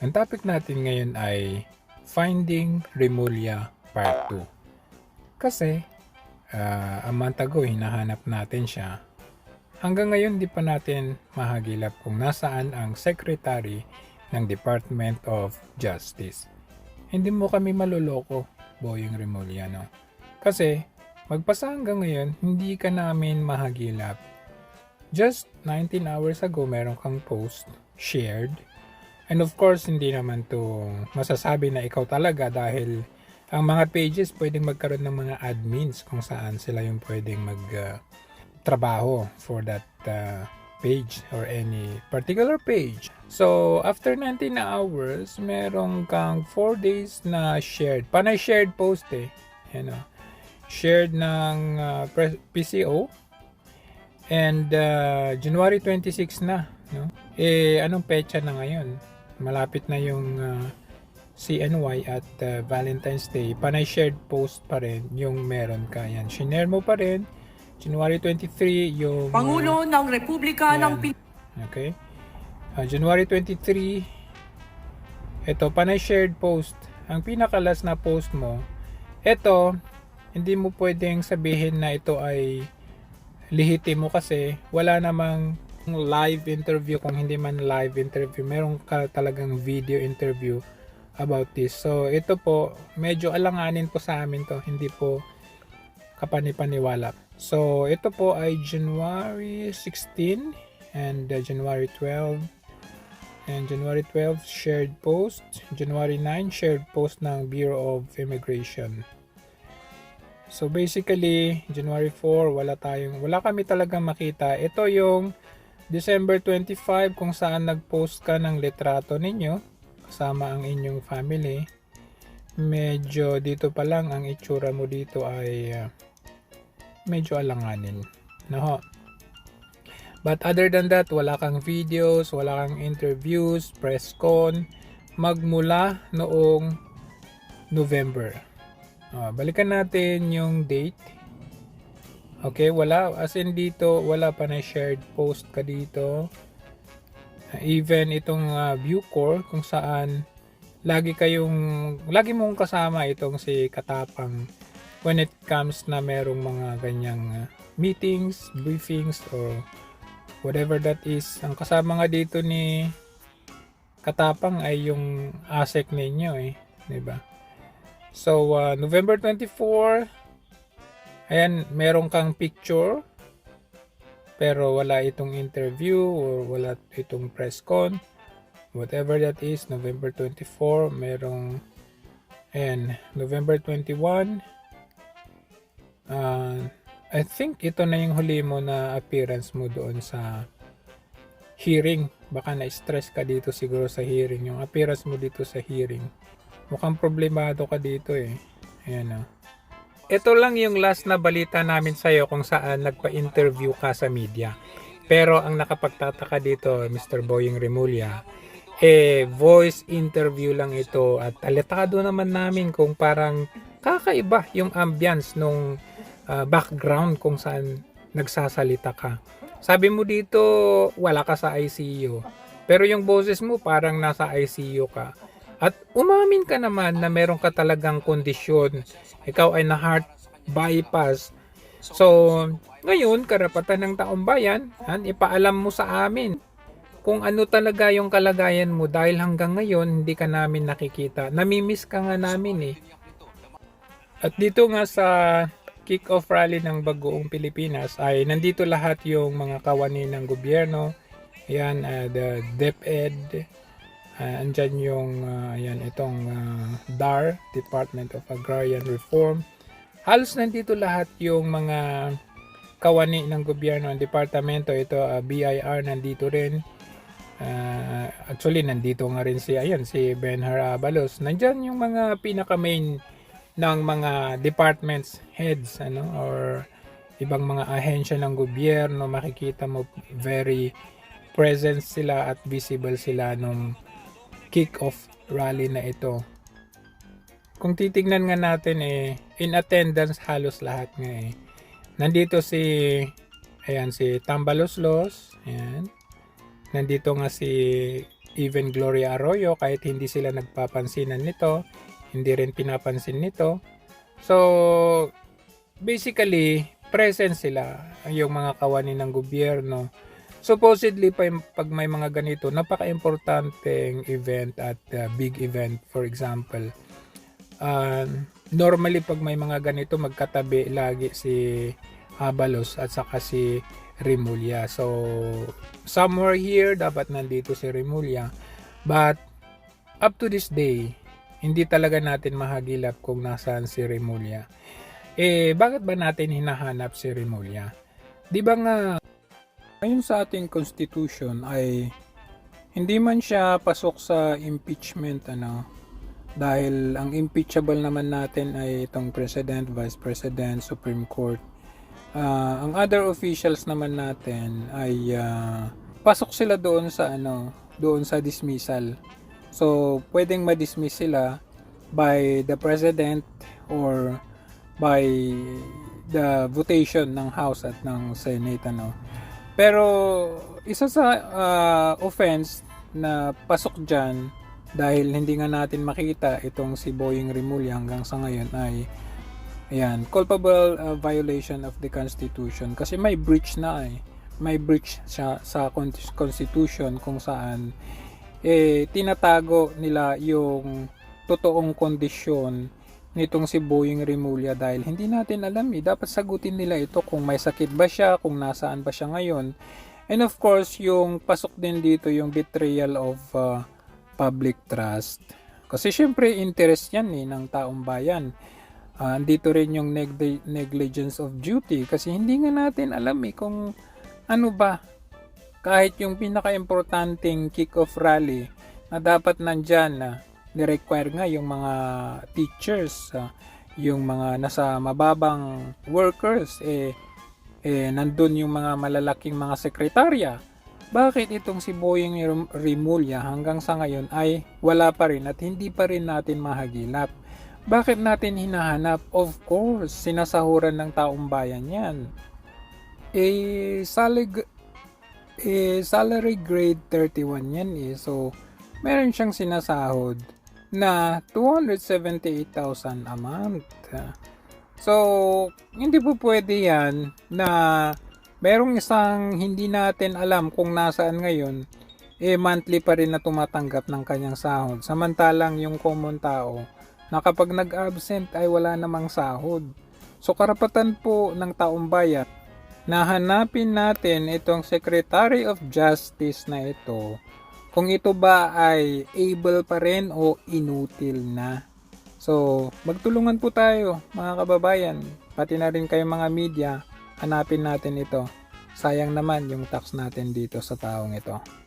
Ang topic natin ngayon ay Finding Remulla Part 2. Kasi, ah, a month ago, hinahanap natin siya. Hanggang ngayon, di pa natin mahagilap kung nasaan ang Secretary ng Department of Justice. Hindi mo kami maluloko, Boyong Remulla, no? Kasi, magpasa hanggang ngayon, hindi ka namin mahagilap. Just 19 hours ago, meron kang post shared. And of course, hindi naman to masasabi na ikaw talaga dahil ang mga pages pwedeng magkaroon ng mga admins kung saan sila yung pwedeng mag uh, trabaho for that uh, page or any particular page. So, after 19 hours, merong kang 4 days na shared. Panay shared post eh. Yan o. Shared ng uh, PCO. And uh, January 26 na. No? Eh, anong pecha na ngayon? Malapit na yung uh, CNY at uh, Valentine's Day. Panay shared post pa rin yung meron ka. Yan. Shinare mo pa rin. January 23 yung... uh, Pangulo ng Republika Ayan. ng Pilipinas. Okay. Ah, January 23, ito, panay shared post. Ang pinakalas na post mo, ito, hindi mo pwedeng sabihin na ito ay lihitimo kasi wala namang live interview kung hindi man live interview meron ka talagang video interview about this. So ito po medyo alanganin po sa amin to hindi po kapanipaniwala. So ito po ay January 16 and uh, January 12 and January 12 shared post. January 9 shared post ng Bureau of Immigration. So basically, January 4, wala tayong, wala kami talagang makita. Ito yung December 25 kung saan nag-post ka ng litrato ninyo kasama ang inyong family. Medyo dito pa lang ang itsura mo dito ay uh, medyo alanganin. No? But other than that, wala kang videos, wala kang interviews, press con, magmula noong November. Ah, balikan natin yung date. Okay, wala. As in dito, wala pa na shared post ka dito. Ah, even itong uh, Bucor kung saan lagi kayong, lagi mong kasama itong si Katapang when it comes na merong mga ganyang ah, meetings, briefings, or whatever that is. Ang kasama nga dito ni Katapang ay yung ASEC ninyo eh. ba? So, uh, November 24, ayan, meron kang picture, pero wala itong interview or wala itong press con. Whatever that is, November 24, merong, ayan, November 21, uh, I think ito na yung huli mo na appearance mo doon sa hearing. Baka na-stress ka dito siguro sa hearing. Yung appearance mo dito sa hearing. Mukhang problemado ka dito eh. Ayan o. Ito lang yung last na balita namin sa'yo kung saan nagpa-interview ka sa media. Pero ang nakapagtataka dito, Mr. Boying Remulla, eh, voice interview lang ito at taletado naman namin kung parang kakaiba yung ambience nung uh, background kung saan nagsasalita ka. Sabi mo dito, wala ka sa ICU. Pero yung boses mo parang nasa ICU ka. At umamin ka naman na meron ka talagang kondisyon. Ikaw ay na heart bypass. So, ngayon, karapatan ng taong bayan, han, ipaalam mo sa amin kung ano talaga yung kalagayan mo dahil hanggang ngayon hindi ka namin nakikita. Namimiss ka nga namin eh. At dito nga sa kick-off rally ng Bagoong Pilipinas ay nandito lahat yung mga kawani ng gobyerno. Ayan, uh, the DepEd, uh, andyan yung uh, ayan, itong uh, DAR, Department of Agrarian Reform. Halos nandito lahat yung mga kawani ng gobyerno, ang departamento, ito uh, BIR nandito rin. Uh, actually, nandito nga rin si, ayan, si Benhar Abalos. Nandyan yung mga pinaka-main ng mga departments heads ano or ibang mga ahensya ng gobyerno makikita mo very present sila at visible sila nung kick-off rally na ito. Kung titingnan nga natin eh, in attendance halos lahat nga eh. Nandito si, ayan, si Tambaloslos, ayan. Nandito nga si even Gloria Arroyo kahit hindi sila nagpapansinan nito, hindi rin pinapansin nito. So, basically, present sila yung mga kawani ng gobyerno. Supposedly, pa- pag may mga ganito, napaka-importanteng event at uh, big event, for example, uh, normally pag may mga ganito, magkatabi lagi si Abalos at saka si Rimulya. So, somewhere here, dapat nandito si Rimulya. But, up to this day, hindi talaga natin mahagilap kung nasaan si Rimulya. Eh, bakit ba natin hinahanap si Rimulya? Di ba nga, ayon sa ating constitution ay hindi man siya pasok sa impeachment ano dahil ang impeachable naman natin ay itong president, vice president, supreme court. Ah, ang other officials naman natin ay ah, pasok sila doon sa ano, doon sa dismissal. So, pwedeng ma-dismiss sila by the president or by the votation ng House at ng Senate ano. Pero isa sa ah, offense na pasok diyan dahil hindi nga natin makita itong si Boying Rimulya hanggang sa ngayon ay ayan, culpable ah, violation of the constitution kasi may breach na eh. May breach siya sa con- constitution kung saan eh tinatago nila yung totoong kondisyon nitong si Boying Rimulya dahil hindi natin alam eh. Dapat sagutin nila ito kung may sakit ba siya, kung nasaan ba siya ngayon. And of course, yung pasok din dito yung betrayal of uh, public trust. Kasi syempre interest yan eh ng taong bayan. Ah, andito rin yung neg- negligence of duty kasi hindi nga natin alam eh kung ano ba kahit yung pinaka-importanting kick-off rally na dapat nandyan na ni-require nga yung mga teachers, ah, yung mga nasa mababang workers, eh, eh, nandun yung mga malalaking mga sekretarya. Bakit itong si Boying Rim- Rimulya hanggang sa ngayon ay wala pa rin at hindi pa rin natin mahagilap? Bakit natin hinahanap? Of course, sinasahuran ng taong bayan yan. Eh, salig, eh, salary grade 31 yan eh. So, meron siyang sinasahod na 278,000 a month. So, hindi po pwede yan na merong isang hindi natin alam kung nasaan ngayon, eh monthly pa rin na tumatanggap ng kanyang sahod. Samantalang yung common tao, na kapag nag-absent ay wala namang sahod. So, karapatan po ng taong bayan na hanapin natin itong Secretary of Justice na ito kung ito ba ay able pa rin o inutil na. So, magtulungan po tayo mga kababayan, pati na rin kayo mga media, hanapin natin ito. Sayang naman yung tax natin dito sa taong ito.